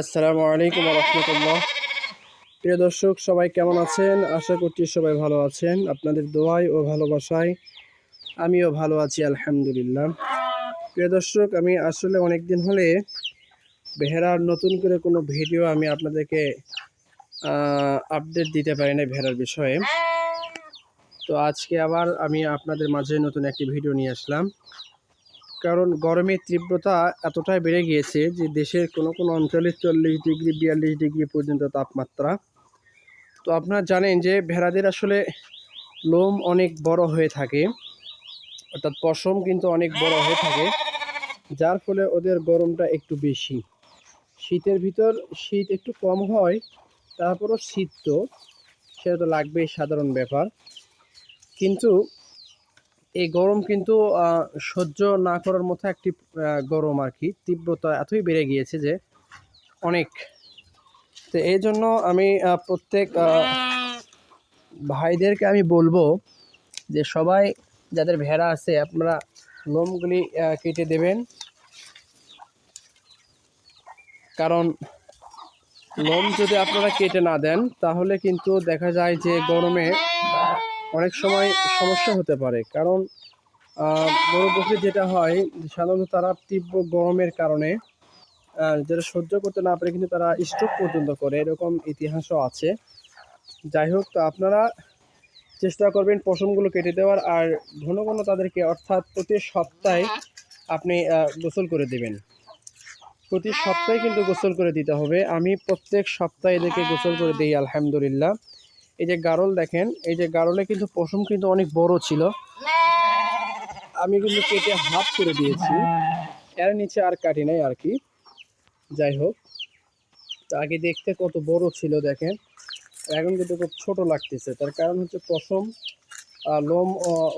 আসসালামু আলাইকুম রহমতুল্লাহ প্রিয় দর্শক, সবাই কেমন আছেন? আশা করছি সবাই ভালো আছেন। আপনাদের দোয়াই ও ভালোবাসায় আমিও ভালো আছি, আলহামদুলিল্লাহ। প্রিয় দর্শক, আমি আসলে অনেক দিন হলে ভেড়ার নতুন করে কোনো ভিডিও আমি আপনাদেরকে আপডেট দিতে পারি না ভেড়ার বিষয়ে। তো আজকে আবার আমি আপনাদের মাঝে নতুন একটি ভিডিও নিয়ে আসলাম। কারণ গরমের তীব্রতা এতটাই বেড়ে গিয়েছে যে দেশের কোনো কোনো অঞ্চলে চল্লিশ ডিগ্রি, বিয়াল্লিশ ডিগ্রি পর্যন্ত তাপমাত্রা। তো আপনারা জানেন যে ভেড়াদের আসলে লোম অনেক বড় হয়ে থাকে, অর্থাৎ পশম কিন্তু অনেক বড় হয়ে থাকে, যার ফলে ওদের গরমটা একটু বেশি। শীতের ভিতর শীত একটু কম হয়, তারপরও শীত তো, সেটা তো লাগবেই, সাধারণ ব্যাপার। কিন্তু এই গরম কিন্তু সহ্য না করার মতো একটি গরম আর কি। তীব্রতা এতই বেড়ে গিয়েছে যে অনেক। তো এই জন্য আমি প্রত্যেক ভাইদেরকে আমি বলব যে সবাই, যাদের ভেড়া আছে, আপনারা লোমগুলি কেটে দেবেন। কারণ লোম যদি আপনারা কেটে না দেন, তাহলে কিন্তু দেখা যায় যে গরমে অনেক সময় সমস্যা হতে পারে। কারণ গরু বকরি যেটা হয়, সাধারণত তারা তীব্র গরমের কারণে যেটা সহ্য করতে না পারে কিন্তু তারা স্ট্রোক পর্যন্ত করে, এরকম ইতিহাসও আছে। যাই হোক, তো আপনারা চেষ্টা করবেন পশমগুলো কেটে দেওয়ার, আর ঘন ঘন তাদেরকে অর্থাৎ প্রতি সপ্তাহে আপনি গোসল করে দেবেন। প্রতি সপ্তাহে কিন্তু গোসল করে দিতে হবে। আমি প্রত্যেক সপ্তাহে এদেরকে গোসল করে দিই, আলহামদুলিল্লাহ। এই যে গারল দেখেন, এই যে গারলে কিন্তু পশম কিন্তু অনেক বড় ছিল। আমি কিন্তু কেটে হাফ করে দিয়েছি। এর নিচে আর কাটি নাই আর কি। যাই হোক, তো আগে দেখতে কত বড় ছিল দেখেন। এখন কিন্তু খুব ছোট লাগতেছে। তার কারণ হচ্ছে পশম লোম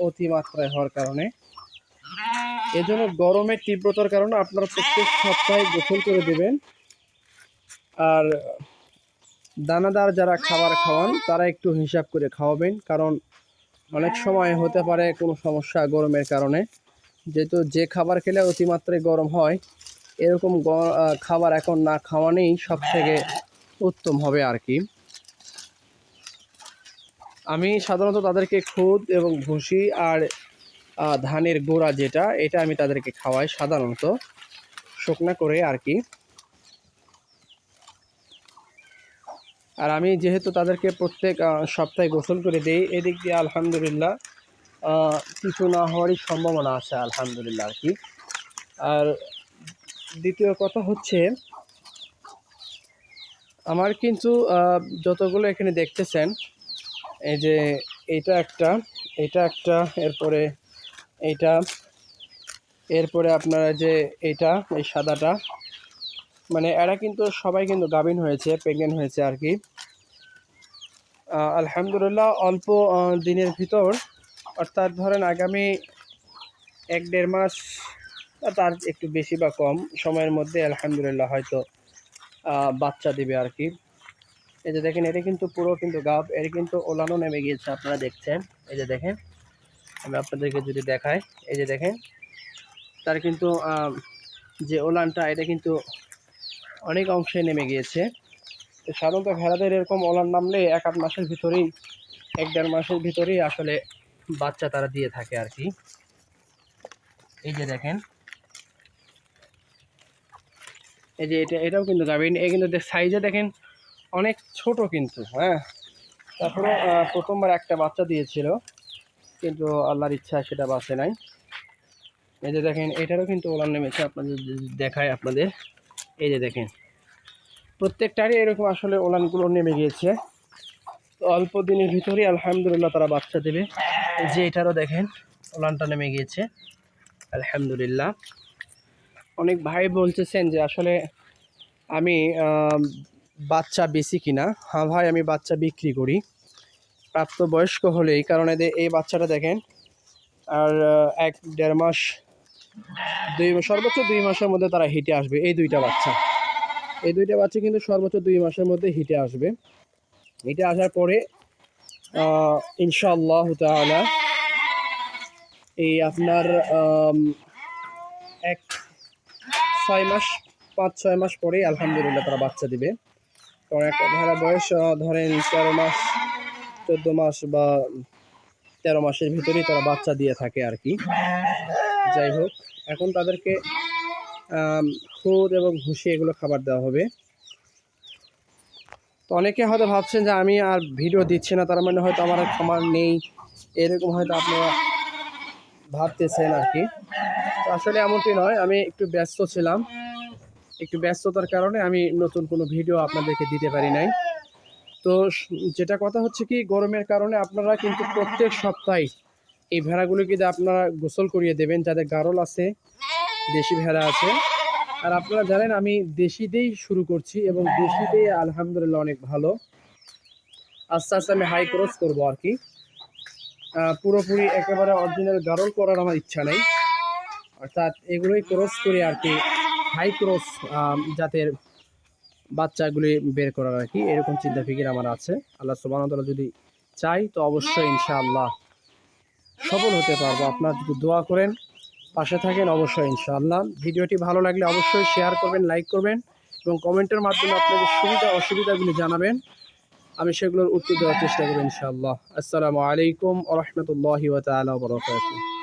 অতিমাত্রায় হওয়ার কারণে। এজন্য গরমের তীব্রতার কারণে আপনারা প্রত্যেক সপ্তাহে গোসল করে দেবেন। আর দানাদার যারা খাবার খাওয়ান, তারা একটু হিসাব করে খাওয়াবেন। কারণ অনেক সময় হতে পারে কোনো সমস্যা গরমের কারণে। যেহেতু যে খাবার খেলে অতিমাত্রায় গরম হয়, এরকম খাবার এখন না খাওয়ানেই সব থেকে উত্তম হবে আর কি। আমি সাধারণত তাদেরকে খুদ এবং ভুসি আর ধানের গোড়া যেটা, এটা আমি তাদেরকে খাওয়াই সাধারণত। শুকনা করে আর কি। আর আমি যেহেতু তাদেরকে প্রত্যেক সপ্তাহে গোসল করে দিই, এদিক দিয়ে আলহামদুলিল্লাহ কিছু না হওয়ারই সম্ভাবনা আছে, আলহামদুলিল্লাহ আর কি। আর দ্বিতীয় কথা হচ্ছে, আমার কিন্তু যতগুলো এখানে দেখতেছেন, এই যে এইটা একটা এটা একটা, এরপরে এইটা, এরপরে আপনারা যে এইটা, এই সাদাটা মানে এরা কিন্তু সবাই কিন্তু গাভিন হয়েছে প্রেগনেন্ট হয়েছে আর কি। আলহামদুলিল্লাহ অল্প দিনের ভিতর, অর্থাৎ ধরেন আগামী এক দেড় মাস তার একটু বেশি বা কম সময়ের মধ্যে আলহামদুলিল্লাহ হয়তো বাচ্চা দিবে আর কি। এই যে দেখেন, এটা কিন্তু পুরো কিন্তু গাব, এর কিন্তু ওলানো নেমে গিয়েছে, আপনারা দেখছেন। এই যে দেখেন আমি আপনাদেরকে যদি দেখাই, এই যে দেখেন, তার কিন্তু যে ওলানটা, এটা কিন্তু অনেক অংশে নেমে গিয়েছে। তো সাধারণত ভেড়াদের এরকম ওলান নামলে এক আধ মাসের ভিতরেই, এক দেড় মাসের ভিতরেই আসলে বাচ্চা তারা দিয়ে থাকে আর কি। এই যে দেখেন। এই যে এটা, এটাও কিন্তু গাভিন এই কিন্তু সাইজে দেখেন, অনেক ছোট কিন্তু হ্যাঁ। তারপরে প্রথমবার একটা বাচ্চা দিয়েছিল, কিন্তু আল্লাহর ইচ্ছা সেটা বাঁচে নাই। এই যে দেখেন, এটারও কিন্তু ওলান নেমেছে, আপনাদের দেখায় আপনাদের। এই যে দেখেন। প্রত্যেকটারই এরকম আসলে ওলানগুলো নেমে গিয়েছে। অল্প দিনের ভিতরেই আলহামদুলিল্লাহ তারা বাচ্চা দেবে। এই যে এটারও দেখেন, ওলানটা নেমে গিয়েছে। আলহামদুলিল্লাহ। অনেক ভাই বলতেছেন যে আসলে আমি বাচ্চা বেশি কিনা। হ্যাঁ ভাই, আমি বাচ্চা বিক্রি করি। প্রাপ্তবয়স্ক হলে এই কারণে এই বাচ্চাটা দেখেন, আর এক দেড় মাস দুই সর্বোচ্চ দুই মাসের মধ্যে তারা হিটে আসবে এই দুইটা বাচ্চা। এই দুইটা বাচ্চা কিন্তু সর্বোচ্চ দুই মাসের মধ্যে হিটে আসবে। হিটে আসার পরে আহ, ইনশাআল্লাহ তাআলা এই আপনার এক ছয় মাস পাঁচ ছয় মাস পরেই আলহামদুলিল্লাহ তারা বাচ্চা দিবে। কারণ একটা ভেড়া বয়স ধরেন তেরো মাস চোদ্দ মাস বা তেরো মাসের ভিতরেই তারা বাচ্চা দিয়ে থাকে আর কি। যাই হোক, এখন তাদেরকে খুদ এবং ভুসি এগুলো খাবার দেওয়া হবে। তো অনেকে হয়তো ভাবছেন যে আমি আর ভিডিও দিচ্ছি না, তার মানে হয়তো আমার খামার নেই। এরকম হয়তো আপনারা ভাবতেছেন আর কি। তো আসলে এমনটি নয়, আমি একটু ব্যস্ত ছিলাম। একটু ব্যস্ততার কারণে আমি নতুন কোনো ভিডিও আপনাদেরকে দিতে পারি নাই। তো যেটা কথা হচ্ছে কি, গরমের কারণে আপনারা কিন্তু প্রত্যেক সপ্তাহে এই ভেড়াগুলোকে আপনারা গোসল করিয়ে দেবেন, যাদের গারল আছে, দেশি ভেড়া আছে। আর আপনারা জানেন, আমি দেশিতেই শুরু করছি এবং দেশিতেই আলহামদুলিল্লাহ অনেক ভালো। আস্তে আস্তে আমি হাই ক্রস করব আর কি। পুরোপুরি একেবারে অরিজিনাল গারল করার আমার ইচ্ছা নেই। অর্থাৎ এগুলোই ক্রস করে আর কি হাই ক্রস জাতের বাচ্চাগুলি বের করার আর কি। এরকম চিন্তা ফিকির আমার আছে। আল্লাহ সুবাহ যদি চাই, তো অবশ্যই ইনশাআল্লাহ সফল হতে পারব। আপনার যদি দোয়া করেন, পাশে থাকেন অবশ্যই ইনশাআল্লাহ। ভিডিওটি ভালো লাগলে অবশ্যই শেয়ার করবেন, লাইক করবেন এবং কমেন্টের মাধ্যমে আপনাদের সুবিধা, অসুবিধাগুলি জানাবেন। আমি সেগুলোর উত্তর দেওয়ার চেষ্টা করব ইনশাআল্লাহ। আসসালামু আলাইকুম আ রহমতুল্লাহি ওয়া তাআলা ওয়া বারাকাতুহু।